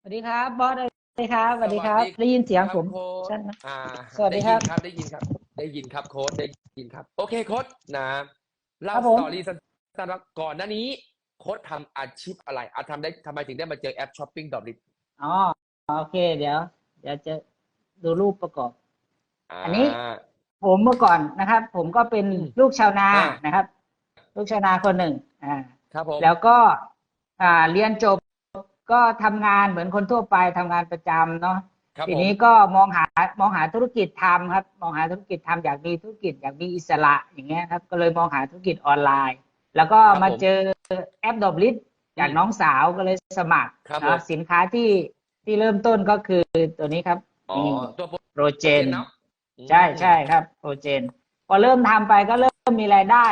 สวัสดีครับบอสสวัสดีครับสวัสดีครับสวัสดีได้ยินเสียงผมโค้ชใช่ไหมอ่าสวัสดีครับ ได้ยินครับ ได้ยินครับได้ยินครับโค้ชได้ยินครับ โอเคโค้ชนะเล่าครับสผมตอรี่สั้นๆว่าก่อนหน้านี้โค้ชทำอาชีพอะไรอาทำได้ทำไมถึงได้มาเจอแอปช้อปปิ้งดอทลิอ๋อโอเค เดี๋ยวเดี๋ยวจะดูรูปประกอบ อันนี้ผมเมื่อก่อนนะครับ ผมก็เป็นอืมลูกชาวนาอ่านะครับ ลูกชาวนาคนหนึ่ง อ่า ครับผมแล้วก็อ่าเรียนจบ ก็ทำงานเหมือนคนทั่วไปทำงานประจำเนาะครับทีผมนี้ก็มองหามองหาธุรกิจทำครับ มองหาธุรกิจทำอยากมีธุรกิจอยากมีอิสระอย่างเงี้ยครับ ก็เลยมองหาธุรกิจออนไลน์ แล้วก็มาเจอแอปดอบลิสจากน้องสาวก็เลยสมัครครับผมนะสินค้าที่ที่เริ่มต้นก็คือตัวนี้ครับอ๋อนี่ตัวโปรโปรเจนเนาะใช่ใช่ครับโปรเจน พอเริ่มทำไปก็เริ่มมีรายได้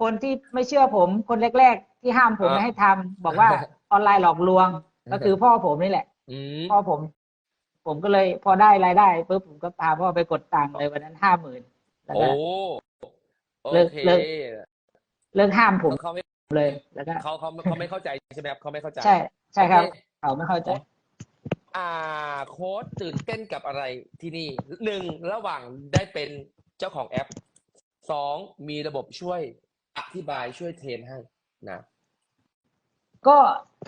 คนที่ไม่เชื่อผมคนแรก ๆ ที่ห้ามผมไม่ให้ทำบอกว่าออนไลน์หลอกลวง ก็คือพ่อผมนี่แหละอืมพ่อผม ผมก็เลยพอได้รายได้ปุ๊บผมก็พาพ่อไปกดตังค์เลยวันนั้นห้าหมื่นแล้วโอ้ก็โอเลิกเคเลิกเลิกห้ามผมเขาไม่เลย แล้วก็เขาเขาเขาไม่เข้าใจใช่ไหมครับเขาไม่เข้าใจ ใช่ ใช่ครับโอเคเขาไม่เข้าใจ อ่า โค้ดตื่นเต้นกับอะไรที่นี่หนึ่งระหว่างได้เป็นเจ้าของแอปสองมีระบบช่วยอธิบายช่วยเทรนให้นะ ก็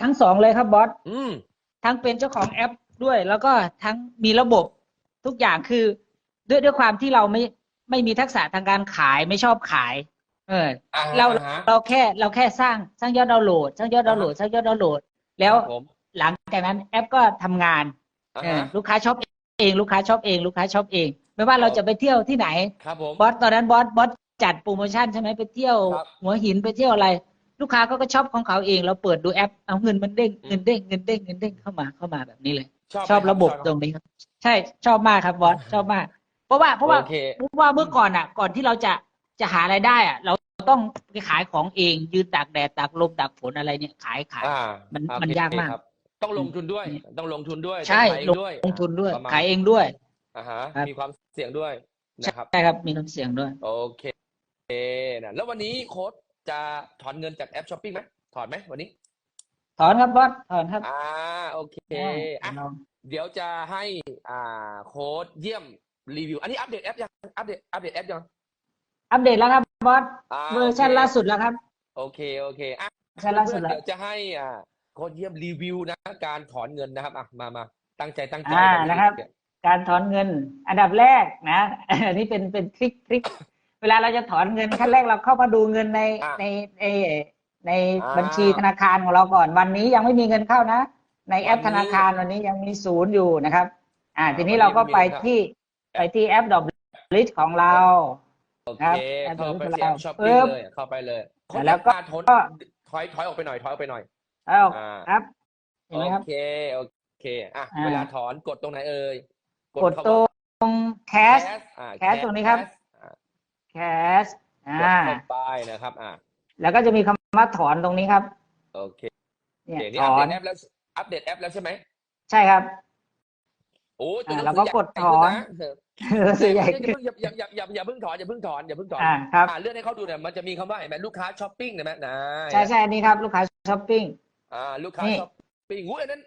ทั้งสองเลยครับบอสอืมทั้งเป็นเจ้าของแอปด้วย แล้วก็ทั้งมีระบบทุกอย่างคือ ด้วยด้วยความที่เราไม่ไม่มีทักษะทางการขายไม่ชอบขาย เอออ่าเราฮะเราแค่เราแค่สร้างสร้างยอดดาวน์โหลด สร้างยอดดาวน์โหลดสร้างยอดดาวน์โหลด แล้วครับผมหลังจากนั้นแอปก็ทำงานอ่าเออฮะลูกค้าชอบเองลูกค้าชอบเองลูกค้าชอบเอง ไม่ว่าเราจะไปเที่ยวที่ไหนครับผมบอสตอนนั้นบอสบอสจัดโปรโมชั่นใช่ไหมไปเที่ยวครับหัวหินไปเที่ยวอะไร ลูกค้าก็ก็ชอบของเขาเองเราเปิดดูแอปเอาเงินมันเด้งอืมเงินเด้งเงินเด้งเงินเด้งเข้ามาเข้ามาแบบนี้เลย ชอบชอบไหมคระบบชตรงนี้ครับ ใช่ชอบมากครับบอสชอบมาก เพราะว่าเพราะว่าโอเคเพราะว่าเมื่อก่อนอะ ก่อนที่เราจะจะหารายได้อะ เราต้องไปขายของเอง ยืนตากแดดตากลมตากฝนอะไรเนี่ยขายขายอ่ามันโอเคมันยากมากครับต้องลงทุนด้วย ต้องลงทุนด้วยใช่ต้องขายเองด้วยลงทุนด้วยประมาณขายเองด้วยอ่าฮะครับมีความเสี่ยงด้วยนะครับใช่ครับมีความเสี่ยงด้วย โอเคนะแล้ววันนี้โค้ด จะถอนเงินจากแอปช้อปปิ้งไหมถอนไหมวันนี้ ถอนครับบอสถอนครับ อ่าโอเคอ่าอะลองเดี๋ยวจะให้อ่าโค้ดเยี่ยมรีวิว อันนี้อัปเดตแอปยังอัปเดตอัปเดตแอปยังอัปเดตแล้วครับบอสอ่าเวอร์ชันโคล่าสุดแล้วครับ โอเคโอเคอะเวอร์ชันล่าสุดเพื่อนๆแล้วเดี๋ยวจะให้อ่าโค้ดเยี่ยมรีวิวนะ การถอนเงินนะครับอะมามาตั้งใจตั้งใจอ่ากันะครับ การถอนเงิน อันดับแรกนะอันนี้เป็นเป็นทริคทริคเวลาเราจะถอนเงินขั้นแรกเราเข้ามาดูเงินในอะในในในอ่าบัญชีธนาคารของเราก่อน วันนี้ยังไม่มีเงินเข้านะ ในแอปวันนี้ธนาคารวันนี้ยังมีศูนย์อยู่นะครับ อ่าอ่าทีนี้วันนี้เราก็ไม่มีไปเงินเข้าที่ไปที่แอปดอกลิสของเราโอครัเคบเข้าไปแอปที่แอปของเราช้อปปิ้งปึ๊บเลยเข้าไปเลยแล้วก็โค้ดถอนถอยถอยออกไปหน่อยถอยออกไปหน่อยเอาอ่าครับเห็นโอไหมครับเคโอเคอะอ่าเวลาถอนกดตรงไหนเอ่ยกดคำตรว่างแคชอ่าแคสตรงนี้ครับ อ่าแคชกอ่าดเข้าไปนะครับอ่าแล้วก็จะมีคำว่าถอนตรงนี้ครับ โอเคเนี่ยเดี๋ยวนี้ถอัปอเดนตแอปแล้วอัปเดตแอปแล้วใช่ไหมใช่ครับ โอ้ตัวหนังอ่าแล้วสืก็อใหญ่กดถอนขึ้ะส่วนใหญ่อย่าอย่าอย่าอย่าอย่าเพิ่งถอนอย่าเพิ่งถอนอย่าเพิ่งถอนอ่าครับ อ่าเลื่อนให้เขาดูเนี่ยมันจะมีคำว่าเห็นไหมลูกค้าช้อปปิ้งเห็นไหมนะใช่ใช่อันนี้ครับ ลูกค้าช้อปปิ้ง อ่าลูกค้านี่ ช้อปปิ้งอุ้ยอันนั้น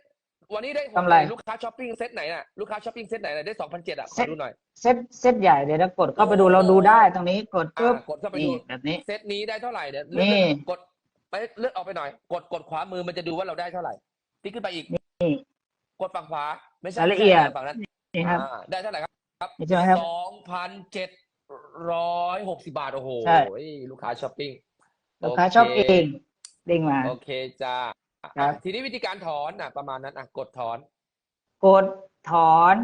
วันนี้ได้กำไร ลูกค้าช้อปปิ้งเซตไหนน่ะลูกค้าช้อปปิ้งเซตไหนน่ะได้สองพันเจ็ดอะขเซ็อตดูหน่อย เซตเซตใหญ่เดี๋ยวเรากดเข้าไปดูโอ้เราดูได้ตรงนี้กดอ่าปุ๊บกดเข้าไปนี่ดูแบบนี้ เซตนี้ได้เท่าไหร่เดี๋ยวนี่เลื่อนกดไปเลื่อนออกไปหน่อย กดกดขวามือมันจะดูว่าเราได้เท่าไหร่ติ๊กขึ้นไปอีกนี่ กดฝั่งขวาไม่ใช่รายละเอียดไม่ใช่ฝั่งนั้นนี่ครับอ่าได้เท่าไหร่ครับนี่ใช่ไหมครับ สองพันเจ็ดร้อยหกสิบาทโอ้โหใช่ ลูกค้าช้อปปิ้งลูกค้าชอบเองเด้งมา โอเคจ้า ครับอะทีนี้วิธีการถอนอะประมาณนั้นอะกดถอน กดถอน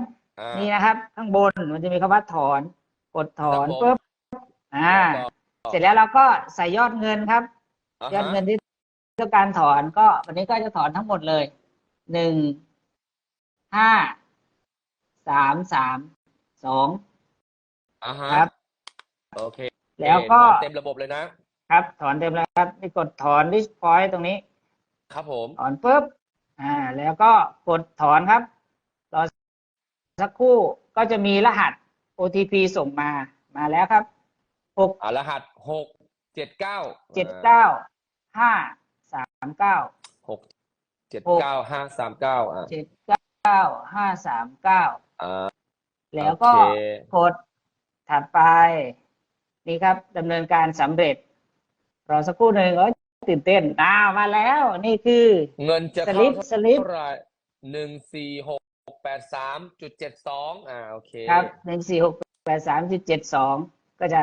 อ่า นี่นะครับ ข้างบนมันจะมีคำว่าถอน กดถอนครับผม ปุ๊บอ่าแล้วก็เสร็จแล้วเราก็ใส่ยอดเงินครับ อ่ายอดฮะเงินที่ต้องการถอนก็วันนี้ก็จะถอนทั้งหมดเลยหนึ่งห้าสามสามสอง อ่าฮะครับ โอเคแล้วก็ถอนเต็มระบบเลยนะครับ ถอนเต็มแล้วครับนี่กดถอน list point ตรงนี้ ครับผมถอนปุ๊บอ่า แล้วก็กดถอนครับรอสักครู่ก็จะมีรหัส OTP ส่งมามาแล้วครับหกอ่ารหัสหกเจ็ดเก้าเจ็ดเก้าห้าสามเก้าหกเจ็ดเก้าห้าสามเก้าอะเจ็ดเก้าห้าสามเก้าอ่าแล้วก็โอเคกดถัดไปนี่ครับดำเนินการสำเร็จรอสักครู่หนึ่งเอ้ย ตื่นเต้นอ้าวมาแล้ว นี่คือ เงินจะสลิเข้าปสลิป เท่าไหร่หนึ่งสี่หกแปดสามจุดเจ็ดสองอ่าโอเคครับหนึ่งสี่หกแปดสามจุดเจ็ดสองก็จะ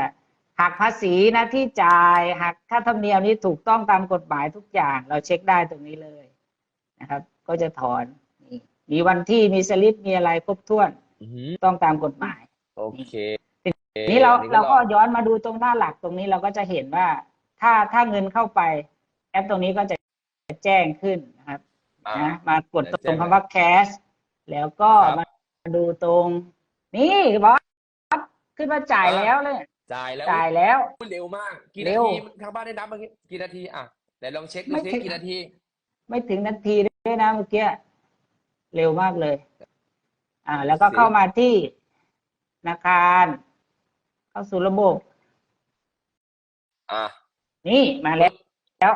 หักภาษีนะที่จ่ายหักค่าธรรมเนียมนี้ถูกต้องตามกฎหมายทุกอย่าง เราเช็คได้ตรงนี้เลยนะครับ ก็จะถอนนี่มีวันที่มีสลิปมีอะไรครบถ้วนอือหือต้องตามกฎหมาย โอเคนี่เรานี่เราก็ย้อนมาดูตรงหน้าหลักตรงนี้เราก็จะเห็นว่า ถ้าถ้าเงินเข้าไป แอปตรงนี้ก็จะแจ้งขึ้นนะครับอ่านะมากดจะตแจ้รงงคำว่า cash แล้วก็ครับมาดูตรง นี่บอสขึ้นมาจ่ายอ่าแล้วเลยจ่ายแล้วจ่ายแล้วเร็วมากกี่เร็นาวทีทางบ้านได้นับเมื่อกี้กี่นาทีอะไหนลองเช็คดูไม่สิถึงกี่นาที ไม่ถึงนาทีด้วยนะเมื่อกี้เร็วมากเลย อ่า แล้วก็เข้ามาที่ธนาคาร เข้าสู่ระบบ อะนี่มาแล้วแล้ว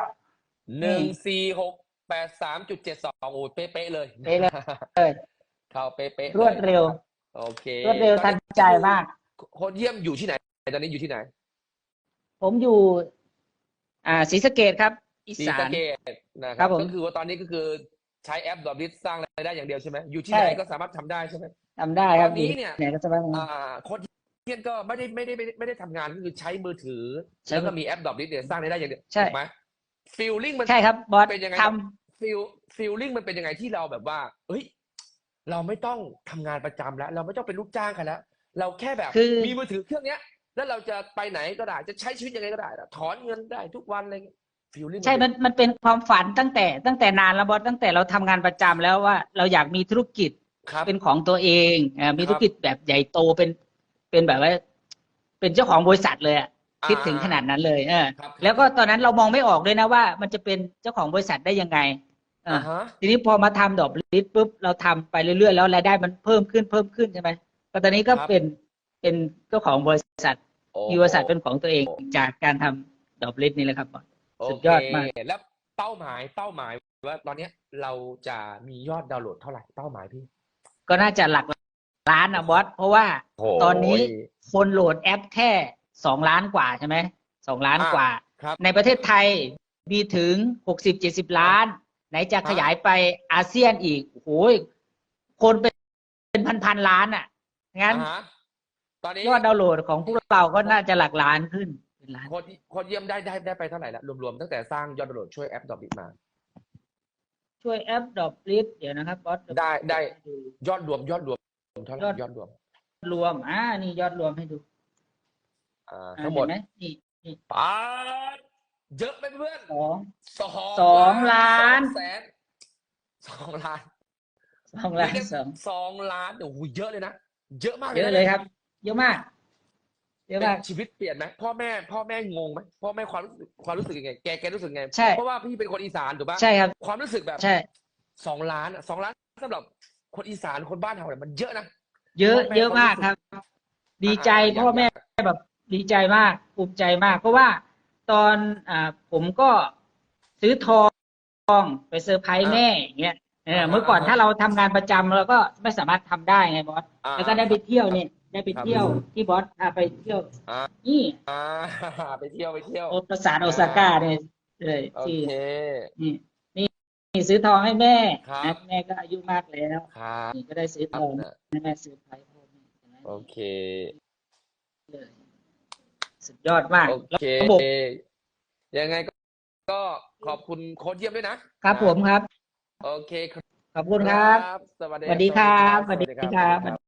หนึ่งสี่หกแปดสามจุดเจ็ดสองโอ้ยเป๊ะๆเลยเป๊ะเลยเข้าเป๊ะๆรวดเร็ว โอเครวดเร็วทันใจมากโคนเยี่ยมอยู่ที่ไหนตอนนี้อยู่ที่ไหน ผมอยู่ อ่าศรีสะเกดครับ อีศรีสาสะนเกษนะคครัรับบผมก็คือว่าตอนนี้ก็คือใช้แอปดอทลิสสร้างรายได้อย่างเดียวใช่ไหมอยู่ที่ใช่ไหนก็สามารถทำได้ใช่ไหมทำได้ครับตอนนี้เนี่ยไหนก็จะว่าอ่าคนเยี่ยมก็ไม่ได้ไม่ได้ไม่ได้ไม่ได้ทำงานก็คือใช้มือถือใช้แล้วก็มีแอปดอทลิสเนี่ยสร้างรายได้อย่างเดียวใช่ถูกไหม ฟีลลิ่งมันใช่ครับบอสเป็นยังไงทฟีลฟีลลิ่งมันเป็นยังไงที่เราแบบว่า เอ้ย เราไม่ต้องทำงานประจำแล้ว เราไม่ต้องเป็นลูกจ้างใครแล้ว เราแค่แบบคือมีมือถือเครื่องเนี้ย แล้วเราจะไปไหนก็ได้จะใช้ชีวิตยังไงก็ได้นะถอนเงินได้ทุกวันอะไรเงี้ยฟีลลิ่งำใช่มันมันเป็นความฝันตั้งแต่ตั้งแต่นานแล้วบอสตั้งแต่เราทำงานประจำแล้วว่าเราอยากมีธุรกิจครับเป็นของตัวเองอ่ามีครับธุรกิจแบบใหญ่โตเป็นเป็นแบบว่า เป็นเจ้าของบริษัทเลยอะ คิดถึงขนาดนั้นเลยเออครับแล้วก็ตอนนั้นเรามองไม่ออกด้วยนะว่า มันจะเป็นเจ้าของบริษัทได้ยังไงอ่าอ่าฮะทีนี้พอมาทำดอกลิสปุ๊บเราทำไปเรื่อยๆแล้วรายได้มันเพิ่มขึ้นเพิ่มขึ้นใช่ไหมก็ตอนนี้ก็ครับเป็นเป็นเจ้าของบริษัทโอ้มีบริษัทเป็นของตัวเองจากการทำดอกลิสนี่แหละครับบอสโอสุดเคยอดมากแล้วเป้าหมายเป้าหมายว่าตอนเนี้ยเราจะมียอดดาวน์โหลดเท่าไหร่เป้าหมายพี่ ก็น่าจะหลักล้านนะบอสเพราะว่าโอ้ตอนนี้คนโหลดแอปแค่ สองล้านกว่าใช่ไหมสองล้านอ่ากว่าครับในประเทศไทยมีถึงหกสิบเจ็ดสิบล้าน ไหนจะฮะขยายไปอาเซียนอีกโอ้โหคนเป็นเป็นพันพันๆล้านอะงั้นอ่าฮะตอนนี้ยอดดาวน์โหลดของพวกเราก็น่าจะหลักล้านขึ้นเป็นล้านคนคนเยี่ยมได้ได้ได้ไปเท่าไหร่ละรวมๆตั้งแต่สร้างยอดดาวน์โหลดช่วยแอปดอทลิสมาช่วยแอปดอกลิสเดี๋ยวนะครับบอสได้ได้ดูยอดรวมยอดรวมเท่าไหร่ยอดยอดรวม รวมอ่านี่ยอดรวมให้ดู อ่าอ่าทั้งหมดเนไหมนี่นี่ปาดเยอะไหมเพื่อนสอง สองสองล้าน สองแสนสองล้านสองล้านสองสองล้านโอ้โหเยอะเลยนะ เยอะมากเยอะนะเลยครับ เยอะมาก เยอะเป็นมาก ชีวิตเปลี่ยนไหมพ่อแม่ พ่อแม่งงไหมพ่อแม่ความรู้สึกความรู้สึกยังไงแกแกรู้สึกยังไงใช่ เพราะว่าพี่เป็นคนอีสานถูกปะใช่ครับ ความรู้สึกแบบใช่ สองล้านอะสองล้านสำหรับคนอีสานคนบ้านเราเนี่ยมันเยอะนะ เยอะ พ่อแม่เยอะมากครับ ดีใจอ่าพ่อแม่อยากแบบ ดีใจมากภูมิใจมาก เพราะว่าตอนอ่าผมก็ซื้อทอง ไปเซอร์ไพรส์แม่อย่างเงี้ยเออเมื่อก่อนถ้าเราทำงานประจำเราก็ไม่สามารถทำได้ไงบอสอ่า แล้วก็ได้ไปเที่ยวเนี่ยได้ไปครับเที่ยวที่บอสพาไปเที่ยว อ่านี่อ่า ไปเที่ยวไปเที่ยว โอปราสาทโอซาก้าเนี่ยเลยโอที่เค นี่นี่นี่ซื้อทองให้แม่ครับ นะแม่ก็อายุมากแล้วครับนี่ก็ได้ซื้อทองให้แม่ซื้อไพรส์พ่อแม่เห็นไหมโอเค เลย สุดยอดมากโอเค ระบบยังไงก็ก็ขอบคุณโค้ชเยี่ยมด้วยนะครับผมครับ โอเคครับ ขอบคุณครับ สวัสดีสวัสดีครับสวัสดีสวัสดีครับ สวัสดีครับ